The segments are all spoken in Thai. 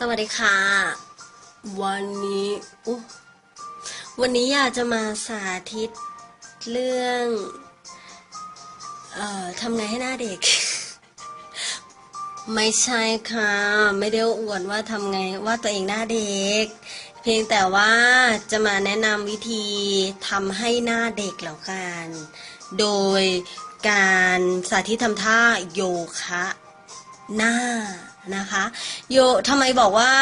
สวัสดีค่ะ วันนี้วันนี้อยากจะมาสาธิตเรื่องเอ่อทำไงให้หน้าเด็ก ไม่ใช่ค่ะ ไม่ได้อวดว่าทำไงว่าตัวเองหน้าเด็ก เพียงแต่ว่าจะมาแนะนำวิธีทำให้หน้าเด็กแล้วกัน โดยการสาธิตทำท่าโยคะหน้า นะคะโยทำไมบอกว่า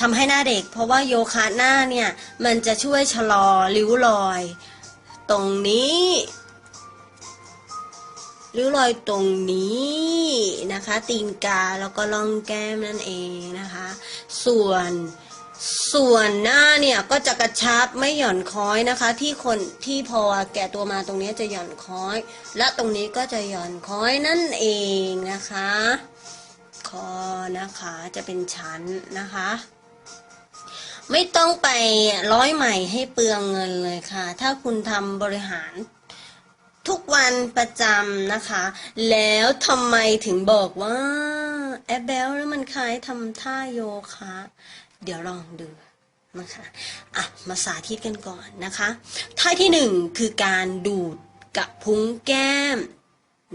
ทำให้หน้าเด็ก เพราะว่าโยคะหน้าเนี่ยมันจะช่วยชะลอริ้วรอย ตรงนี้ริ้วรอยตรงนี้นะคะ ตีนกาแล้วก็ล่องแก้มนั่นเองนะคะ ส่วนส่วนหน้าเนี่ยก็จะกระชับไม่หย่อนค้อยนะคะ ที่คนที่พอแก่ตัวมาตรงนี้จะหย่อนค้อย และตรงนี้ก็จะหย่อนค้อยนั่นเองนะคะ คอนะคะ จะเป็นชั้นนะคะ ไม่ต้องไปร้อยใหม่ให้เปลืองเงินเลยค่ะ ถ้าคุณทำบริหารทุกวันประจำนะคะ แล้วทำไมถึงบอกว่า แอปเบลแล้วมันคล้ายทำท่าโยคะเดี๋ยวลองดูนะคะอะมาสาธิตกันก่อนนะคะ ท่าที่หนึ่งคือการดูดกับพุ้งแก้ม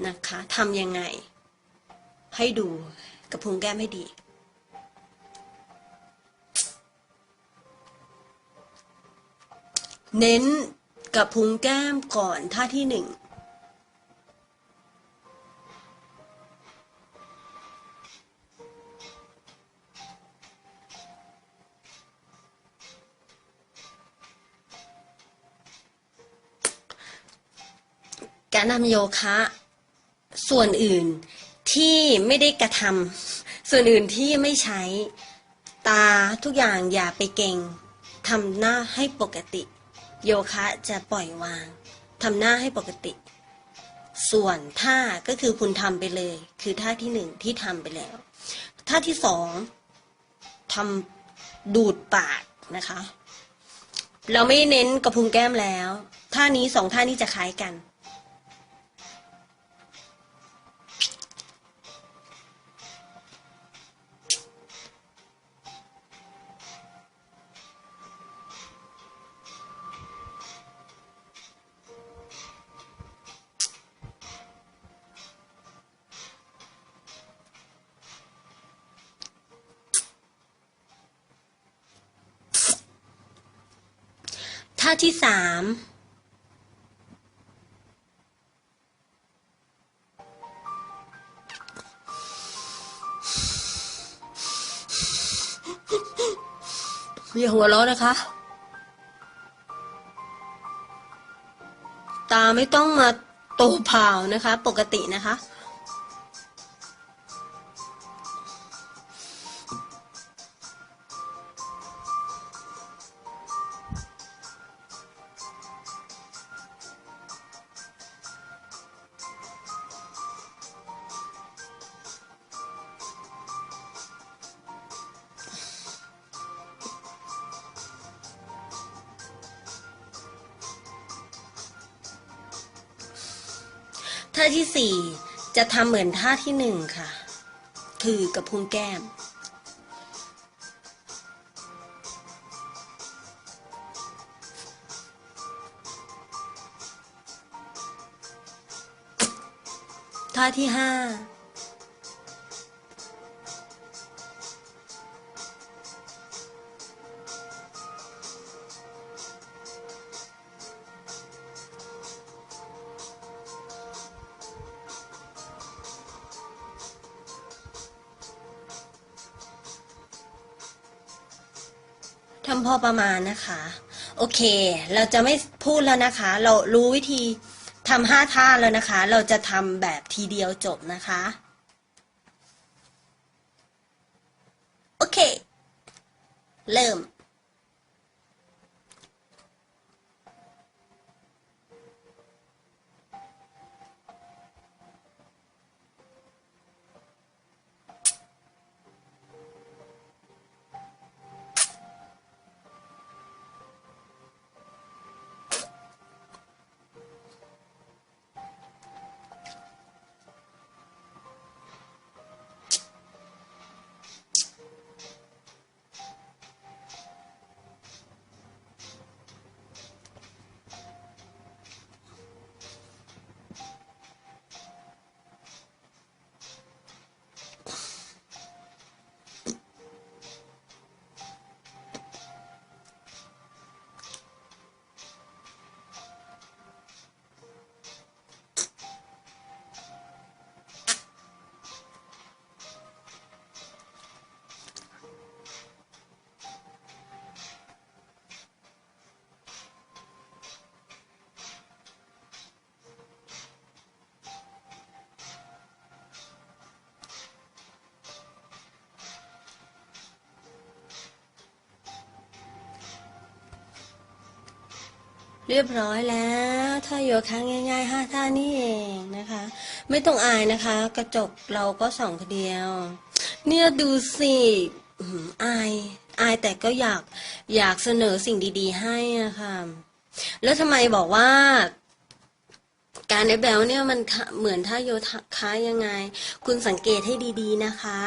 นะคะทำยังไง ให้ดู กับพุงแก้มให้ดี เน้นกับพุงแก้มก่อนท่าที่หนึ่งการทำโยคะ ส่วนอื่นที่ไม่ได้กระทำ ส่วนอื่นที่ไม่ใช้ตาทุกอย่างอย่าไปเก่งทำหน้าให้ปกติ โยคะจะปล่อยวางทำหน้าให้ปกติ ส่วนท่าก็คือคุณทำไปเลย คือท่าที่หนึ่งที่ทำไปแล้ว ท่าที่สองทำดูดปากนะคะ เราไม่เน้นกระพุ้งแก้มแล้ว ท่านี้สองท่านี้จะคล้ายกัน ท่าที่สามอย่าหัวเราะนะคะ ตาไม่ต้องมาโตเผานะคะ ปกตินะคะ ท่าที่สี่จะทำเหมือนท่าที่หนึ่งค่ะคือกับพุงแก้ม ท่าที่ห้า ทำพอประมาณนะคะ โอเค เราจะไม่พูดแล้วนะคะ เรารู้วิธีทำห้าท่าแล้วนะคะ เราจะทำแบบทีเดียวจบนะคะ โอเค เริ่ม เรียบร้อยแล้วท่าโยคะง่ายๆห้าท่านี่เองนะคะ ไม่ต้องอายนะคะ กระจกเราก็ส่องคเดียว เนี่ยดูสิอายอายแต่ก็อยากอยากเสนอสิ่งดีๆ ให้อะค่ะ แล้วทำไมบอกว่า การในแบลเนี่ยมันเหมือนท่าโยคะยังไง คุณสังเกตให้ดีๆนะคะ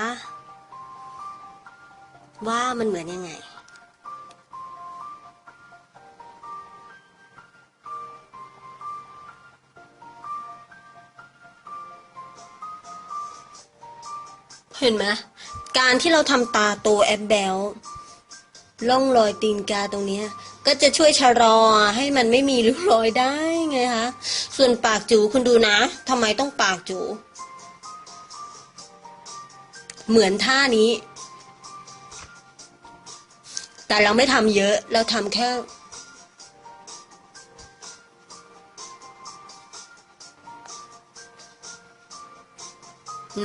ว่ามันเหมือนยังไง เห็นไหมการที่เราทำตาโตแอบแบลล่องรอยตีนกาตรงนี้ ก็จะช่วยชะลอให้มันไม่มีริ้วรอยได้ไงคะส่วนปากจูคุณดูนะทำไมต้องปากจูเหมือนท่านี้ แต่เราไม่ทำเยอะเราทำแค่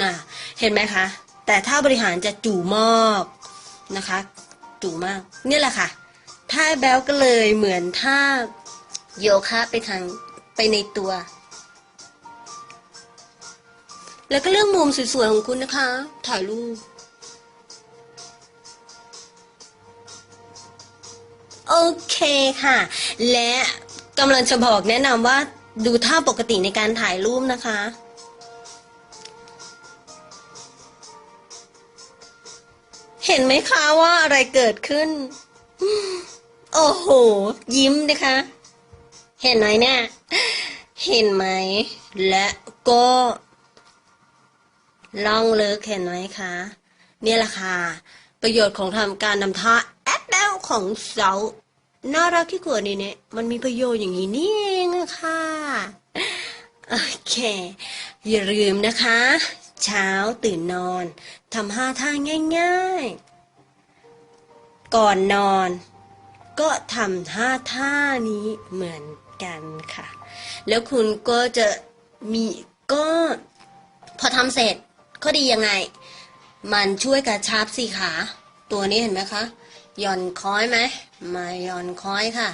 น่ะ เห็นไหมคะ แต่ถ้าบริหารจะจู่มากนะคะ จู่มาก เนี่ยแหละค่ะท่าแบลก็เลยเหมือนท่าโยคะไปทางไปในตัว แล้วก็เรื่องมุมสวยๆของคุณนะคะ ถ่ายรูปโอเคค่ะ และกำลังจะบอกแนะนำว่าดูท่าปกติในการถ่ายรูปนะคะ ห็นไหมคะว่าอะไรเกิดขึ้น โอ้โห ยิ้มนะคะ เห็นไหมเนี่ย เห็นไหม และก็ล่องเลิกเห็นไหมคะ เนี่ยแหละค่ะ ประโยชน์ของทำการนำท่าแอปแบลของเสาน่ารักที่กว่านี้เนี่ย มันมีประโยชน์อย่างนี้นี่เองะค่ะ โอเค อย่าลืมนะคะ เช้าตื่นนอนทำห้าท่าง่ายๆ ก่อนนอน ก็ทำห้าท่านี้เหมือนกันค่ะ แล้วคุณก็จะมีก็พอทำเสร็จก็ดียังไง มันช่วยกระชับสิขา ตัวนี้เห็นไหมคะหย่อนคอยไหมมาหย่อนคอยค่ะ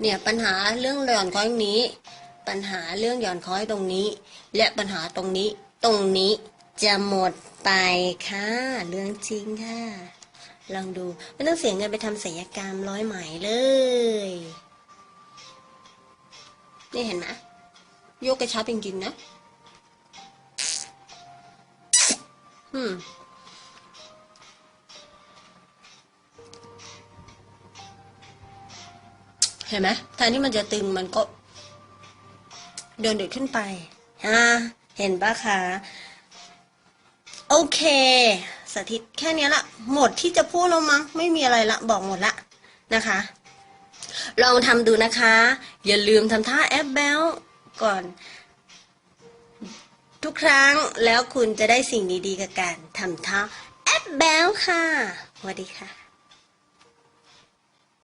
เนี่ยปัญหาเรื่องหย่อนคอยตรงนี้ ปัญหาเรื่องหย่อนคอยตรงนี้ และปัญหาตรงนี้ ตรงนี้จะหมดไปค่ะ เรื่องจริงค่ะ ลองดูไม่ต้องเสียเงินไปทำศัลยกรรมร้อยไหมเลย นี่เห็นไหมโยกกระชับจริงๆนะอืมเห็นไหมแทนที่มันจะตึงมันก็ เดินเดือดขึ้นไปฮะ เห็นปะคะ โอเคสาธิตแค่นี้ละ หมดที่จะพูดแล้วมั้ง ไม่มีอะไรละ บอกหมดละนะคะ ลองทำดูนะคะ อย่าลืมทำท่าแอปแบลก่อน ทุกครั้งแล้วคุณจะได้สิ่งดีๆกับการทำท่าแอปแบลค่ะสวัสดีค่ะ